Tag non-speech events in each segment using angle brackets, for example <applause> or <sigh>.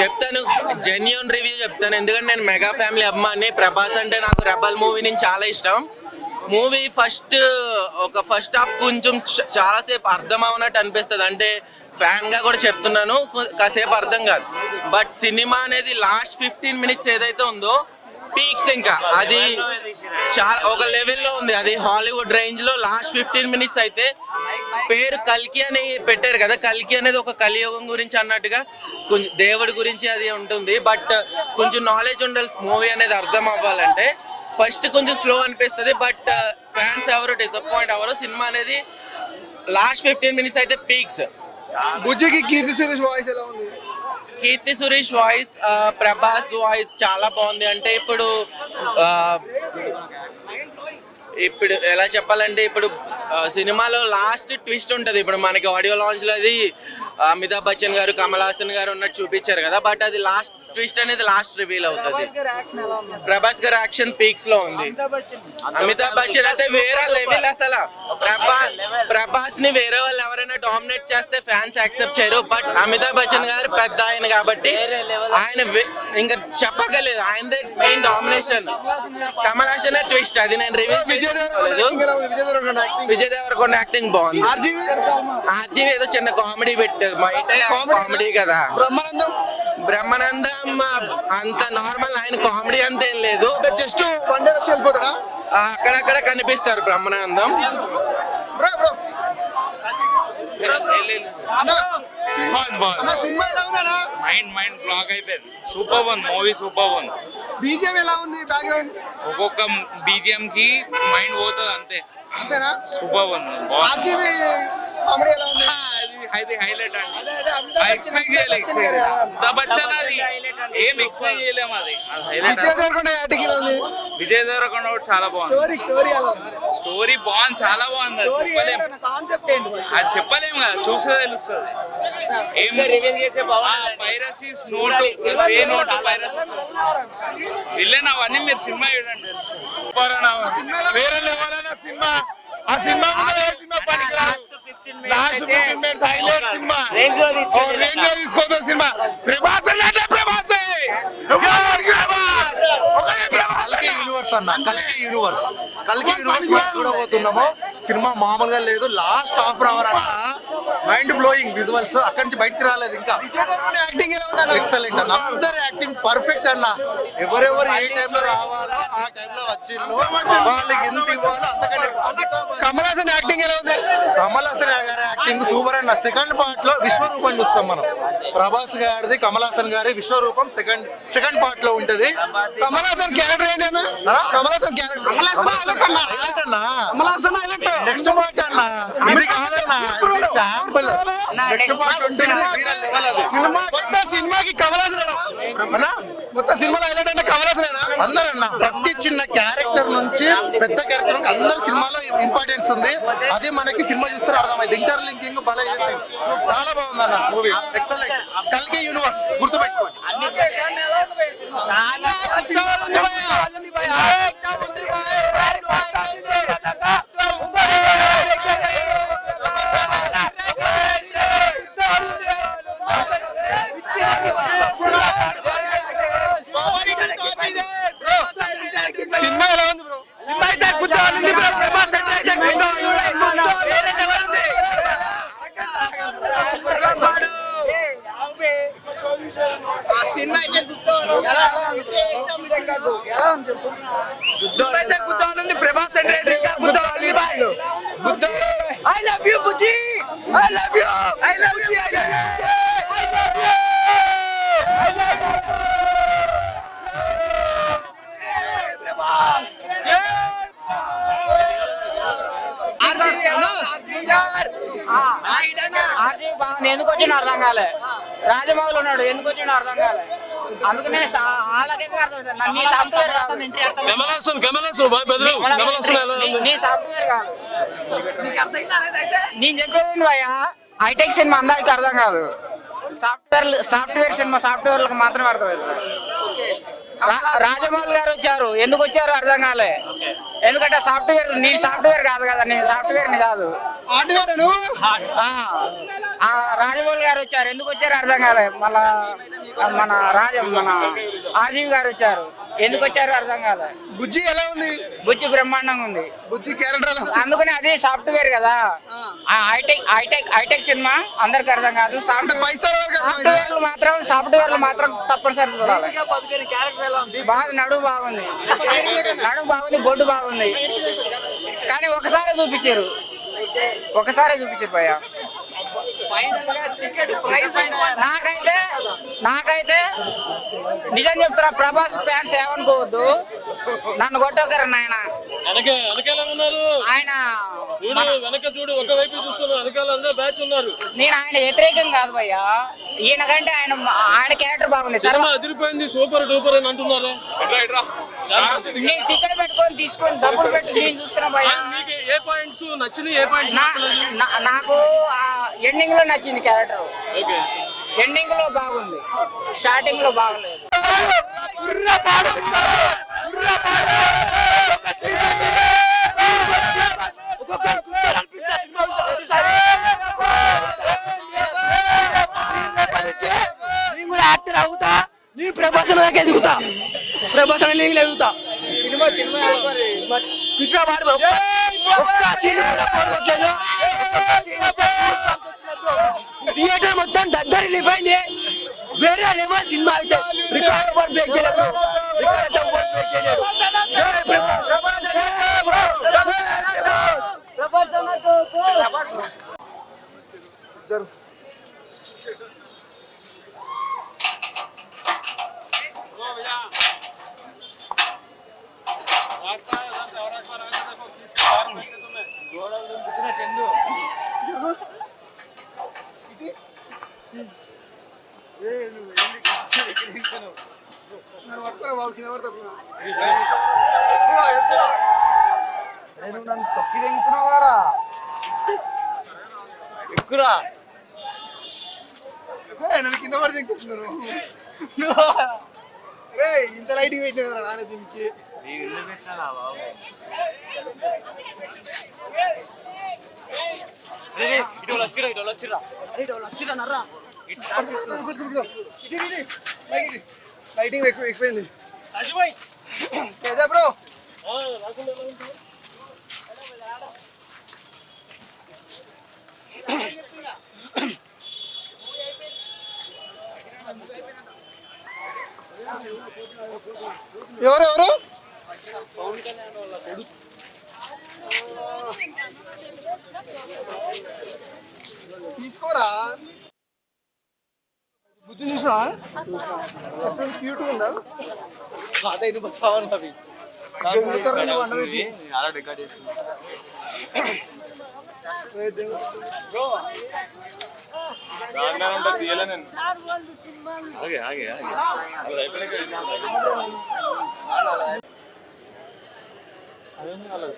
చెప్తాను. Genuine review చెప్తాను. ఎందుకంటే నేను మెగా ఫ్యామిలీ అమ్మాని ప్రభాస్ అంటే నాకు రెబల్ మూవీ నుంచి చాలా ఇష్టం. మూవీ ఫస్ట్ ఒక ఫస్ట్ హాఫ్ కొంచెం చాలాసేపు అర్థం అవునట్టు అనిపిస్తుంది. అంటే ఫ్యాన్గా కూడా చెప్తున్నాను. కాసేపు అర్థం కాదు. బట్ సినిమా అనేది లాస్ట్ ఫిఫ్టీన్ మినిట్స్ ఏదైతే ఉందో పీక్స్ ఇంకా. అది చాలా ఒక లెవెల్లో ఉంది. అది హాలీవుడ్ రేంజ్లో లాస్ట్ ఫిఫ్టీన్ మినిట్స్ అయితే పేరు కల్కి అని పెట్టారు కదా. కల్కి అనేది ఒక కలియుగం గురించి అన్నట్టుగా కొంచెం దేవుడి గురించి అది ఉంటుంది. బట్ కొంచెం నాలెడ్జ్ ఉండాలి. మూవీ అనేది అర్థం అవ్వాలంటే ఫస్ట్ కొంచెం స్లో అనిపిస్తుంది. బట్ ఫ్యాన్స్ ఎవరు డిసప్పాయింట్ అవ్వరు. సినిమా అనేది లాస్ట్ ఫిఫ్టీన్ మినిట్స్ అయితే పీక్స్ బుజ్జికి కీర్తి సురేష్ వాయిస్ ఎలా ఉంది? కీర్తి సురేష్ వాయిస్ ప్రభాస్ వాయిస్ చాలా బాగుంది. అంటే ఇప్పుడు ఇప్పుడు ఎలా చెప్పాలంటే ఇప్పుడు సినిమాలో లాస్ట్ ట్విస్ట్ ఉంటుంది. ఇప్పుడు మనకి ఆడియో లాంచ్లో అది అమితాబ్ బచ్చన్ గారు కమల్ హాసన్ గారు ఉన్నట్టు చూపించారు కదా. బట్ అది లాస్ట్ ట్విస్ట్ అనేది లాస్ట్ రివీల్ అవుతుంది. ప్రభాస్ గారి యాక్షన్ పీక్స్లో ఉంది. అమితాబ్ బచ్చన్. అయితే వేరే లెవెల్ అసలు. ప్రభాస్ ప్రభాస్ని వేరే వాళ్ళు ఎవరైనా డామినేట్ చేస్తే ఫ్యాన్స్ యాక్సెప్ట్ చేయరు. బట్ అమితాబ్ బచ్చన్ గారు పెద్ద ఆయన కాబట్టి ఆయన ఇంకా చెప్పగలేదు ఆయనదే main domination Kamal Haasan twist అది నేను రివీల్ విజయ్ దేవరకొండ యాక్టింగ్ బాగుంది. ఆర్జీవి? ఏదో చిన్న కామెడీ పెట్టు. కామెడీ కదా? బ్రహ్మానందం? బ్రహ్మానందం అంత నార్మల్ ఆయన కామెడీ అంత ఏం లేదు. జస్ట్ వన్ డే వచ్చి వెళ్ళిపోతాడా? ఆ, అక్కడక్కడ కనిపిస్తారు బ్రహ్మానందం బ్రో బ్రో అన్న అన్న సినిమా ఎలా ఉందన్నా మైండ్ మైండ్ బ్లాక్ అయిపోయింది. Super one movie super one. BGM ఎలా ఉంది బ్యాక్గ్రౌండ్? ఒక్కొక్క బీజిఎం కి మైండ్ పోతుంది అంతే. అంతేనా? సూపర్ కామెడీ ఎలా ఉంది? అది హైలైట్ అండి. ఎక్స్పెక్ట్ చేయలే ఎక్స్పెక్ట్ ద బచ్చన్ అది. ఏం ఎక్స్పెక్ట్ చేయలేము అది. హైలైట్ విజయ్ దేవరకొండ విజయ్ దేవరకొండ కూడా చాలా బాగుంది. స్టోరీ స్టోరీ బాగుంది చాలా బాగుంది. అది చెప్పలేము కాన్సెప్ట్ ఏంటి first? అది చెప్పలేము కదా చూస్తే తెలుస్తుంది. ఏం రివీల్ చేసే piracies note say note piracies villain అవన్నీ మీరు సినిమా చూడండి తెలుసు. వేరే సినిమా. ఆ సినిమా కూడా ఏ సినిమా పనికిరాదు. Last fifteen minutes highlight cinema రేంజ్లో తీసుకోవద్దు సినిమా ప్రభాస్ అంటే ప్రభాసే. యూనివర్స్ అన్న. కల్కి యూనివర్స్ కల్కి యూనివర్స్ చూడబోతున్నాము సినిమా మామూలుగా లేదు. లాస్ట్ హాఫ్ అన్ అవర్ అన్న మైండ్ బ్లోయింగ్ విజువల్స్ అక్కడి నుంచి బయటికి రాలేదు ఇంకా. యాక్టింగ్ ఎలా ఉంది అన్న. ఎక్సలెంట్ అన్న అందరు యాక్టింగ్ పర్ఫెక్ట్ అన్న. ఎవరెవరు ఏ టైంలో రావాలో ఆ టైంలో వచ్చిండ్రు. వాళ్ళకి ఎంత ఇవ్వాలో అంతకంటే. కమల్ హాసన్ యాక్టింగ్ ఎలా ఉంది? కమల్ హాసన్ గారి యాక్టింగ్ సూపర్ అన్న. సెకండ్ పార్ట్లో విశ్వరూపం చూస్తాం మనం. ప్రభాస్ గారిది కమల్ హాసన్ గారి విశ్వరూపం సెకండ్ సెకండ్ పార్ట్లో ఉంటది. కమల్ హాసన్ క్యారెక్టర్ ఏంటి అన్న? కమల్ హాసన్ క్యారెక్టర్ హైలైట్ అన్న. నెక్స్ట్ పార్ట్ అన్న ఇది కాదన్న ఇది శాంపుల్ నెక్స్ట్ పార్ట్ ఉంటుంది వేరే లెవెల్ అది మొత్తం సినిమాకి కమల్ హాసన్ అన్న మొత్తం సినిమాలో హైలైట్ అంటే కమల్ హాసన్ అందరన్న ప్రతి చిన్న క్యారెక్టర్ నుంచి పెద్ద క్యారెక్టర్ వరకు అందరు సినిమాలో ఇంపార్టెన్స్ ఉంది అది మనకి సినిమా చూస్తే అర్థమైంది ఇంటర్ లింకింగ్ చేసింది చాలా బాగుందన్న మూవీ ఎక్సలెంట్ కల్కి యూనివర్స్ గుర్తుపెట్టుకోండి సినిమా ఎలా ఉంది బ్రో సినిమా అయితే అద్భుతంగా బ్రో ప్రభాస్ అంటే అయితే అద్భుతంగా ఉంది. వేరే లెవెల్ ఉంది సినిమా అయితే ఉంది ప్రభాస్ అంటే ఇంకా అద్భుతంగా ఉంది boy I love you Bujji. I love you I love you I love you I love you I love RGV బాగుంది ఎందుకు వచ్చిన అర్థం కాలే. రాజమౌళి ఉన్నాడు ఎందుకు వచ్చిన అర్థం కాలే. అందుకనే అర్థమవుతుంది. నా- నీ సాఫ్ట్వేర్ కాదు. కమలాసన్ కమలాసన్ బాయ్ బెదరు కమలాసన్ ఎలా నీ- ఉంది? నీ సాఫ్ట్వేర్ కాదు. నేను చెప్పేది భయ్యా? హైటెక్ సినిమా అందరికి అర్థం కాదు. సాఫ్ట్వేర్ సాఫ్ట్వేర్ సినిమా సాఫ్ట్వేర్లకు మాత్రమే అర్థమవుతుంది. రా- రాజమౌళి గారు వచ్చారు. ఎందుకు వచ్చారు అర్థం కాలే. ఎందుకంటే సాఫ్ట్వేర్ నీ సాఫ్ట్వేర్ కాదు కదా. నేను సాఫ్ట్వేర్ని కాదు హార్డ్వేర్ రాజమౌళి గారు వచ్చారు. ఎందుకు వచ్చారు అర్థం కాలేదు మళ్ళా మన రాజ మన ఆజీవ్ గారు వచ్చారు. ఎందుకు వచ్చారు అర్థం కాలేదు బుజ్జి ఎలా ఉంది? బుజ్జి బ్రహ్మాండంగా ఉంది. బుజ్జి క్యారెక్టర్? అందుకని అది సాఫ్ట్వేర్ కదా. ఆ. హైటెక్ హైటెక్ హైటెక్ సినిమా అందరికి అర్థం కాదు. సాఫ్ట్వేర్ సాఫ్ట్వేర్లు మాత్రం సాఫ్ట్వేర్లు మాత్రం తప్పనిసరి చూడాలి. బాగా నడుము బాగుంది. నడుము బాగుంది బొడ్డు బాగుంది. కానీ ఒకసారి చూపించారు. ఒకసారి చూపించారు భయ్య. నాకైతే నాకైతే నిజం చెప్తున్నా ప్రభాస్ ఫ్యాన్స్ ఏమనుకోవద్దు. నన్ను కొట్టకరు నాయన. వెనక వెనకాల ఉన్నారు? ఆయన చూడు వెనక చూడు ఒకవైపు చూస్తున్నారు వెనకాల అందరూ బ్యాచ్ ఉన్నారు. నేను ఆయన వ్యతిరేకం కాదు భయ్యా. ఈయన కంటే ఆయన ఆయన క్యారెక్టర్ బాగుంది. అదిరిపోయింది సూపర్ డూపర్ అని అంటున్నారు? నేను టికెట్ పెట్టుకొని తీసుకొని డబ్బులు పెట్టి నేను చూస్తున్నా భయ్యా. మీకు ఏ పాయింట్స్ నచ్చినాయి ఏ పాయింట్స్ నాకు ఎండింగ్లో నచ్చింది క్యారెక్టర్. ఓకే. ఎండింగ్లో బాగుంది. స్టార్టింగ్లో బాగలేదు. పిచ్చా పాడు ఒక్క ఒక్క scene కూడా పోగొట్టలేదు. థియేటర్ మొత్తం దద్దరి వెళ్ళిపోయింది వేరే లెవెల్ సినిమా అయితే రికార్డ్ ఓవర్ బ్రేక్ చేయలేదు రికార్డ్ ఓవర్ బ్రేక్ చేయలేదు జై ప్రభాస్ జై ప్రభాస్ జరు ఎక్కురా సరే నన్ను కింద పడి దింగుతున్నారు <laughs> రే ఇంత లైటింగ్ పెట్టిన నాన్న దీనికి. లైటింగ్ ఎక్కువ ఎక్కువైంది. బ్రో ఎవరు ఎవరు? తీసుకోరా? బుద్ధి చూసా క్యూట్ ఉందా?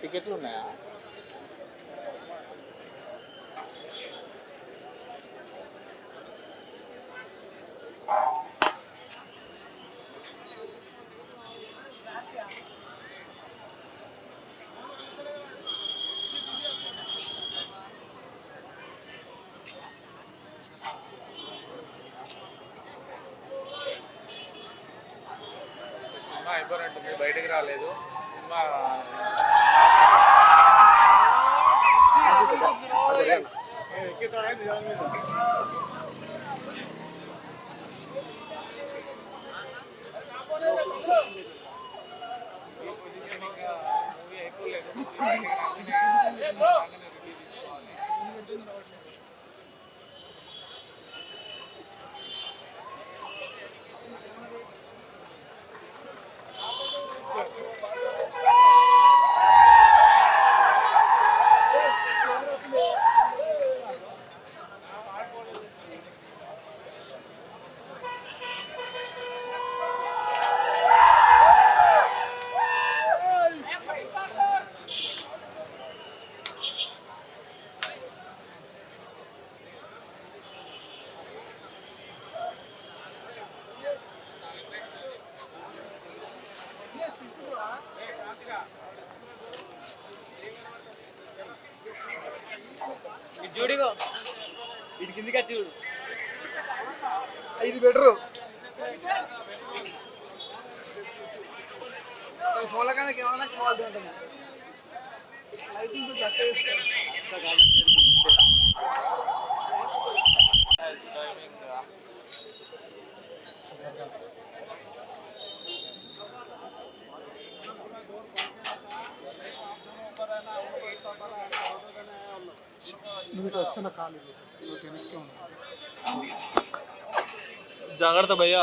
టికెట్లు ఉన్నాయా సినిమా అయిపోయినట్టుంది బయటకు రాలేదు. సినిమా జోడిగో ఇది బెటరు ఫోన్ల కన్నా ఏమైనా క్వాలిటీ ఉంటుంది? లైటింగ్ తక్కువ వేస్తారు జాగ్రత్త భయ్యా.